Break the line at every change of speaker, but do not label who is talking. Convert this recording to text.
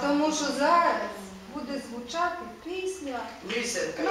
Тому що зараз буде звучати пісня
Лисенка.